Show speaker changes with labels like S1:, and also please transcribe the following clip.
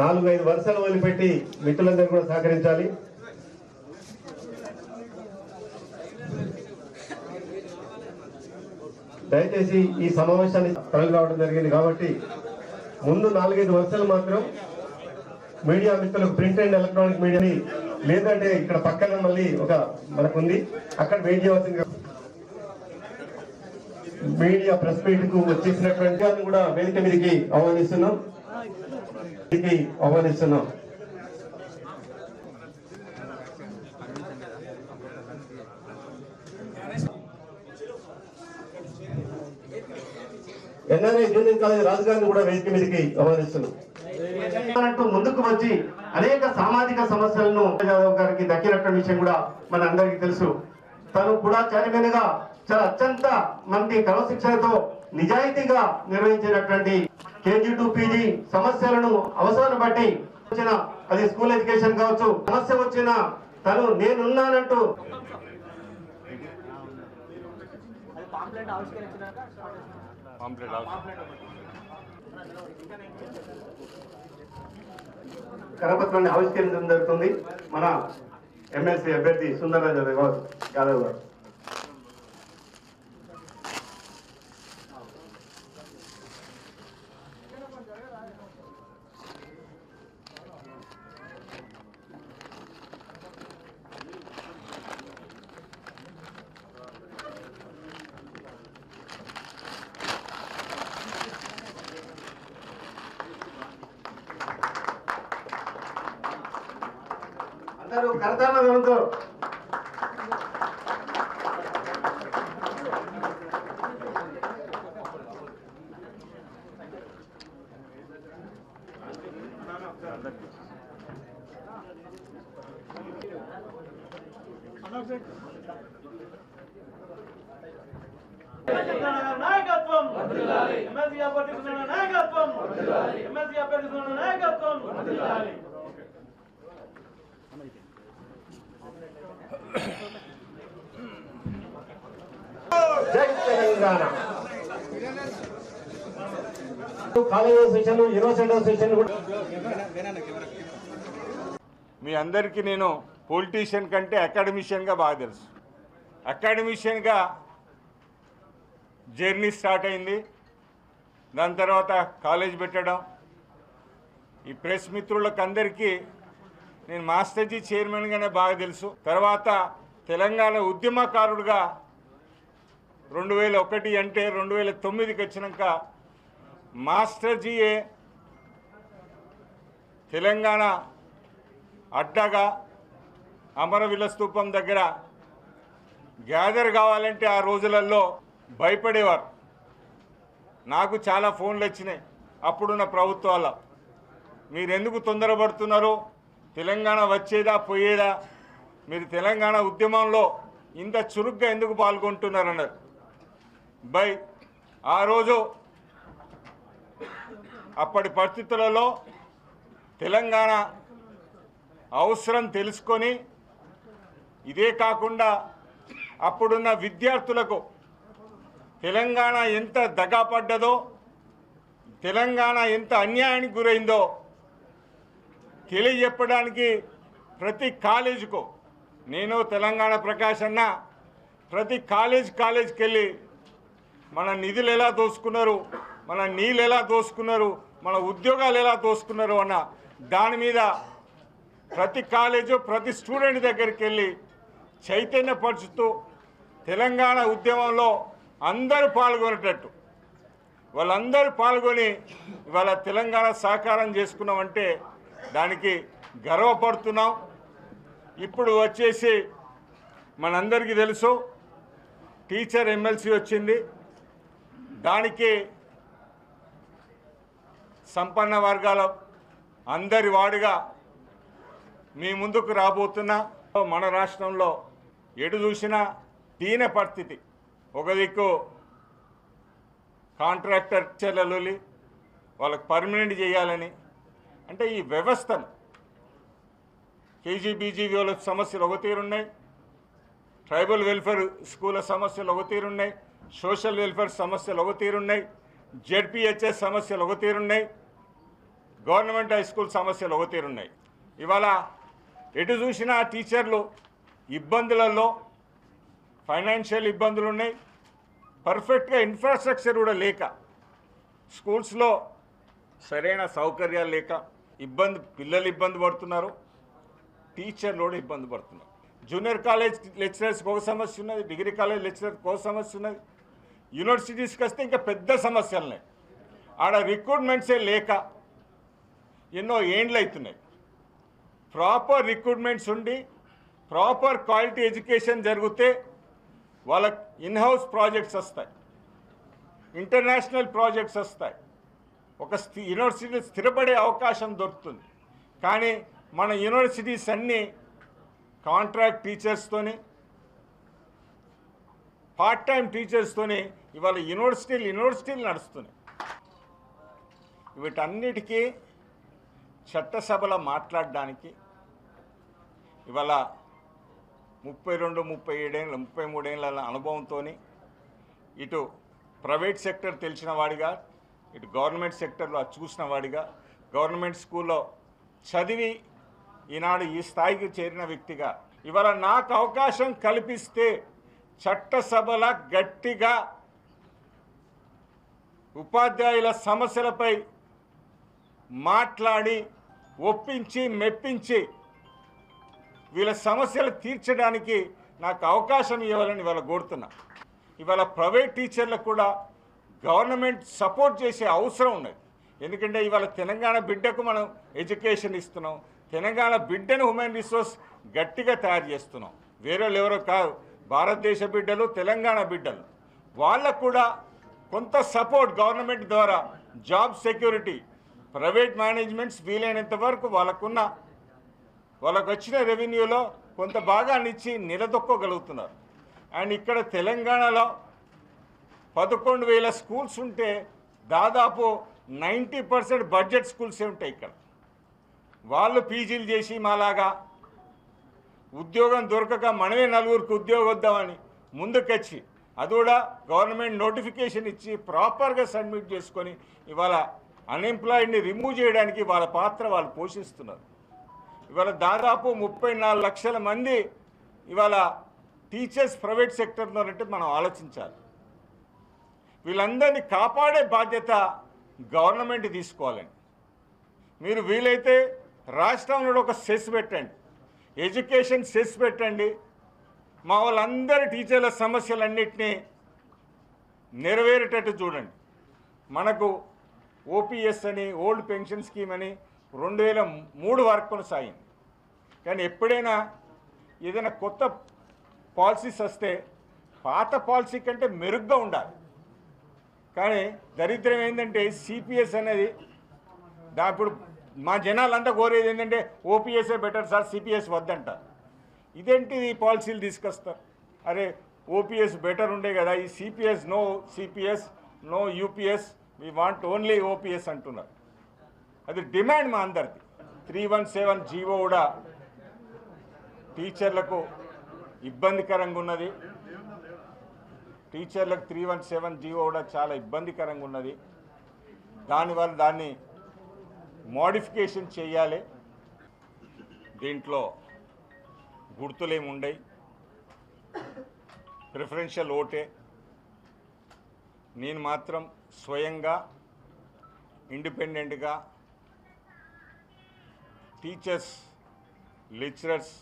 S1: నాలుగు ఐదు వరుసలు వదిలిపెట్టి మిత్రులందరూ కూడా సహకరించాలి. దయచేసి ఈ సమావేశాన్ని తరలి రావడం జరిగింది కాబట్టి ముందు నాలుగైదు వరుసలు మాత్రం మీడియా మిత్రులకు ప్రింట్ అండ్ ఎలక్ట్రానిక్ మీడియాని లేదంటే ఇక్కడ పక్కన మళ్ళీ ఒక మనకు ఉంది అక్కడ వెయిట్ చేయవలసింది మీడియా ప్రెస్ మీట్కు వచ్చేసినటువంటి వారిని కూడా వేదిక మీదకి ఆహ్వానిస్తున్నాం. ఆహ్వానిస్తున్నాం. ఎన్ఆర్ఐ జూనియర్ కాలేజ్ రాజుగారిని కూడా వేదిక మీదకి ఆహ్వానిస్తున్నాం. అంటూ ముందుకు వచ్చి అనేక సామాజిక సమస్యలను యాదవ్ గారికి దక్కినటువంటి విషయం కూడా మన అందరికీ తెలుసు. తను కూడా చైర్మన్గా చాలా అత్యంత మంది క్రమశిక్షణతో నిజాయితీగా నిర్వహించినటువంటి కేజీ టు పీజీ సమస్యలను అవసరాన్ని బట్టి వచ్చిన అది స్కూల్ ఎడ్యుకేషన్ కావచ్చు సమస్య వచ్చిన తను నేనున్నానంటూ కరపత్రాన్ని ఆవిష్కరించడం జరుగుతుంది. మన ఎమ్మెల్సీ అభ్యర్థి సుందరరాజు గారు యాదవ్ గారు. అందరూ కరతాళతో
S2: నాయకత్వం. ఎమ్మెల్సీ అభ్యర్థిస్తున్న నాయకత్వం. ఎమ్మెల్సీ అభ్యర్థిస్తున్న నాయకత్వం.
S1: తెలంగాణ. సెషన్ సెషన్ కూడా
S3: మీ అందరికీ నేను పొలిటీషియన్ కంటే అకాడమిషియన్గా బాగా తెలుసు. అకాడమిషియన్గా జర్నీ స్టార్ట్ అయింది. దాని తర్వాత కాలేజ్ పెట్టడం. ఈ ప్రెస్ మిత్రులకు అందరికీ నేను మాస్టర్జీ చైర్మన్గానే బాగా తెలుసు. తర్వాత తెలంగాణ ఉద్యమకారుడుగా రెండు వేల ఒకటి అంటే రెండు వేల తొమ్మిదికి వచ్చినాక మాస్టర్జీయే తెలంగాణ అడ్డగా అమరవీల స్తూపం దగ్గర గ్యాదర్ కావాలంటే ఆ రోజులలో భయపడేవారు. నాకు చాలా ఫోన్లు వచ్చినాయి. అప్పుడున్న ప్రభుత్వాల మీరెందుకు తొందరపడుతున్నారు? తెలంగాణ వచ్చేదా పోయేదా? మీరు తెలంగాణ ఉద్యమంలో ఇంత చురుగ్గా ఎందుకు పాల్గొంటున్నారన్నారు? బై ఆ రోజు అప్పటి పరిస్థితులలో తెలంగాణ అవసరం తెలుసుకొని ఇదే కాకుండా అప్పుడున్న విద్యార్థులకు తెలంగాణ ఎంత దగాపడ్డదో తెలంగాణ ఎంత అన్యాయానికి గురైందో తెలియజెప్పడానికి ప్రతి కాలేజీకు నేను తెలంగాణ ప్రకాష్ అన్న ప్రతి కాలేజ్ కాలేజ్కి వెళ్ళి మన నిధులు ఎలా దోసుకున్నారు? మన నీళ్ళు ఎలా దోసుకున్నారు? మన ఉద్యోగాలు ఎలా దోసుకున్నారు అన్న దాని మీద ప్రతి కాలేజు ప్రతి స్టూడెంట్ దగ్గరికి వెళ్ళి చైతన్యపరుచుతూ తెలంగాణ ఉద్యమంలో అందరూ పాల్గొనేటట్టు. వాళ్ళందరూ పాల్గొని ఇవాళ తెలంగాణ సహకారం చేసుకున్నామంటే దానికి గర్వపడుతున్నాం. ఇప్పుడు వచ్చేసి మనందరికీ తెలుసు టీచర్ ఎమ్మెల్సీ వచ్చింది. దానికి సంపన్న వర్గాల అందరి వాడుగా మీ ముందుకు రాబోతున్నా మన రాష్ట్రంలో ఎటు చూసినా దీన పరిస్థితి. ఒక దిక్కు కాంట్రాక్టర్ చెల్లెలులి వాళ్ళకి పర్మనెంట్ చేయాలని. అంటే ఈ వ్యవస్థను కేజీబీజీ వాళ్ళ సమస్యలు ఒక తీరున్నాయి. ట్రైబల్ వెల్ఫేర్ స్కూళ్ళ సమస్యలు ఒక తీరున్నాయి. సోషల్ వెల్ఫేర్ సమస్యలు ఒక తీరున్నాయి జెడ్పిహెచ్ఎస్ సమస్యలు ఒక తీరున్నాయి గవర్నమెంట్ హై స్కూల్ సమస్యలు ఒక తీరున్నాయి ఇవాళ ఎటు చూసినా టీచర్లు ఇబ్బందులలో ఫైనాన్షియల్ ఇబ్బందులు ఉన్నాయి పర్ఫెక్ట్గా ఇన్ఫ్రాస్ట్రక్చర్ కూడా లేక స్కూల్స్లో సరైన సౌకర్యాలు లేక ఇబ్బంది పిల్లలు ఇబ్బంది పడుతున్నారు. టీచర్లు కూడా ఇబ్బంది పడుతున్నారు. జూనియర్ కాలేజ్ లెక్చరర్స్కి ఒక సమస్య ఉన్నది డిగ్రీ కాలేజ్ లెక్చరర్కి ఒక సమస్య ఉన్నది. యూనివర్సిటీస్కి వస్తే ఇంకా పెద్ద సమస్యలు ఉన్నాయి ఆడ రిక్రూట్మెంట్సే లేక ఎన్నో ఏండ్లు అవుతున్నాయి ప్రాపర్ రిక్రూట్మెంట్స్ ఉండి ప్రాపర్ క్వాలిటీ ఎడ్యుకేషన్ జరిగితే వాళ్ళకి ఇన్హౌస్ ప్రాజెక్ట్స్ వస్తాయి. ఇంటర్నేషనల్ ప్రాజెక్ట్స్ వస్తాయి. ఒక స్థి యూనివర్సిటీ స్థిరపడే అవకాశం దొరుకుతుంది. కానీ మన యూనివర్సిటీస్ అన్నీ కాంట్రాక్ట్ టీచర్స్తోని పార్ట్ టైం టీచర్స్తోని ఇవాళ యూనివర్సిటీలు యూనివర్సిటీలు నడుస్తున్నాయి. వీటన్నిటికీ చట్టసభలో మాట్లాడడానికి ఇవాళ ముప్పై రెండు ముప్పై ఏడేళ్ళ ముప్పై మూడేళ్ళ అనుభవంతో ఇటు ప్రైవేట్ సెక్టర్ తెలిసిన వాడిగా ఇటు గవర్నమెంట్ సెక్టర్లో చూసిన వాడిగా గవర్నమెంట్ స్కూల్లో చదివి ఈనాడు ఈ స్థాయికి చేరిన వ్యక్తిగా ఇవాళ నాకు అవకాశం కల్పిస్తే చట్టసభల గట్టిగా ఉపాధ్యాయుల సమస్యలపై మాట్లాడి ఒప్పించి మెప్పించి వీళ్ళ సమస్యలు తీర్చడానికి నాకు అవకాశం ఇవ్వాలని ఇవాళ కోరుతున్నా. ఇవాళ ప్రైవేట్ టీచర్లకు కూడా గవర్నమెంట్ సపోర్ట్ చేసే అవసరం ఉన్నది. ఎందుకంటే ఇవాళ తెలంగాణ బిడ్డకు మనం ఎడ్యుకేషన్ ఇస్తున్నాం. తెలంగాణ బిడ్డను హ్యూమన్ రిసోర్స్ గట్టిగా తయారు చేస్తున్నాం. వేరే ఎవరో కాదు. భారతదేశ బిడ్డలు తెలంగాణ బిడ్డలు. వాళ్ళకు కూడా కొంత సపోర్ట్ గవర్నమెంట్ ద్వారా జాబ్ సెక్యూరిటీ ప్రైవేట్ మేనేజ్మెంట్స్ వీలైనంత వరకు వాళ్ళకున్న వాళ్ళకు వచ్చిన రెవెన్యూలో కొంత భాగాన్ని ఇచ్చి నిలదొక్కగలుగుతున్నారు. అండ్ ఇక్కడ తెలంగాణలో పదకొండు వేల స్కూల్స్ ఉంటే దాదాపు నైంటీ పర్సెంట్ బడ్జెట్ స్కూల్సే ఉంటాయి ఇక్కడ. వాళ్ళు పీజీలు చేసి మాలాగా ఉద్యోగం దొరకక మనమే నలుగురికి ఉద్యోగం వద్దామని ముందుకొచ్చి అది కూడా గవర్నమెంట్ నోటిఫికేషన్ ఇచ్చి ప్రాపర్గా సబ్మిట్ చేసుకొని ఇవాళ అన్ఎంప్లాయిడ్ని రిమూవ్ చేయడానికి వాళ్ళ పాత్ర వాళ్ళు పోషిస్తున్నారు. ఇవాళ దాదాపు ముప్పై నాలుగు లక్షల మంది ఇవాళ టీచర్స్ ప్రైవేట్ సెక్టర్లో అంటే మనం ఆలోచించాలి. వీళ్ళందరినీ కాపాడే బాధ్యత గవర్నమెంట్ తీసుకోవాలండి. మీరు వీలైతే రాష్ట్రంలో ఒక సెస్ పెట్టండి. ఎడ్యుకేషన్ సెస్ పెట్టండి. మా వాళ్ళందరి టీచర్ల సమస్యలన్నింటినీ నెరవేరేటట్టు చూడండి. మనకు ఓపీఎస్ అని ఓల్డ్ పెన్షన్ స్కీమ్ అని రెండు వేల మూడు వరకు కొనసాగింది. కానీ ఎప్పుడైనా ఏదైనా కొత్త పాలసీస్ వస్తే పాత పాలసీ కంటే మెరుగ్గా ఉండాలి. కానీ దరిద్రం ఏంటంటే సిపిఎస్ అనేది దా ఇప్పుడు మా జనాలంతా కోరేది ఏంటంటే ఓపీఎస్ఏ బెటర్ సార్ సిపిఎస్ వద్దంటారు. ఇదేంటి ఈ పాలసీలు తీసుకొస్తారు? అరే ఓపీఎస్ బెటర్ ఉండే కదా ఈ CPS no CPS no UPS we want only OPS అంటున్నారు. అది డిమాండ్ మా అందరిది. త్రీ వన్ సెవెన్ జీవో కూడా టీచర్లకు ఇబ్బందికరంగా ఉన్నది. టీచర్లకు త్రీ వన్ సెవెన్ జీవో కూడా చాలా ఇబ్బందికరంగా ఉన్నది. దానివల్ల దాన్ని మోడిఫికేషన్ చేయాలి. దీంట్లో గుర్తులేమి ఉండయి ప్రిఫరెన్షియల్ ఓటే. నేను మాత్రం స్వయంగా ఇండిపెండెంట్గా టీచర్స్ లెక్చరర్స్